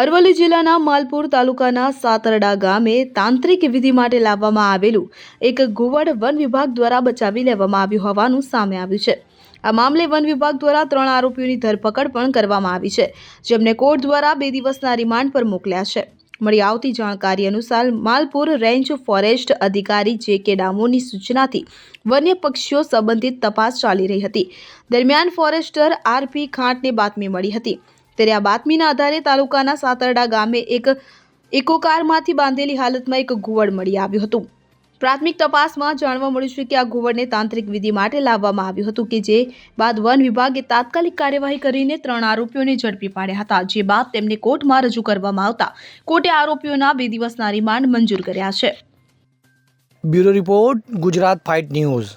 અરવલ્લી જિલ્લાના માલપુર તાલુકાના સાતરડા ગામે તાંત્રિક વિધિ માટે લાવવામાં આવેલું એક ઘુવડ વન વિભાગ દ્વારા બચાવી લેવામાં આવ્યું હોવાનું સામે આવ્યું છે. આ મામલે વન વિભાગ દ્વારા ત્રણ આરોપીઓની ધરપકડ પણ કરવામાં આવી છે, જેમને કોર્ટ દ્વારા બે દિવસના રિમાન્ડ પર મોકલ્યા છે. મળી આવતી જાણકારી અનુસાર માલપુર રેન્જ ફોરેસ્ટ અધિકારી જે કે ડામોની સૂચનાથી વન્ય પક્ષીઓ સંબંધિત તપાસ ચાલી રહી હતી. દરમિયાન ફોરેસ્ટર આરપી ખાંટને બાતમી મળી હતી. ત્યારે આ બાતમીના આધારે તાલુકાના સાતરડા ગામે એક ઇકોકારમાંથી બાંધેલી હાલતમાં એક ઘુવડ મળી આવ્યું હતું. પ્રાથમિક તપાસમાં જાણવા મળ્યું છે કે આ ઘુવડને તાંત્રિક વિધિ માટે લાવવામાં આવ્યું હતું કે જે બાદ વન વિભાગે તાત્કાલિક કાર્યવાહી કરીને ત્રણ આરોપીઓને ઝડપી પાડ્યા હતા, જે બાદ તેમને કોર્ટમાં રજૂ કરવામાં આવતા કોર્ટે આરોપીઓના બે દિવસના રિમાન્ડ મંજૂર કર્યા છે. Bureau report Gujarat fight news.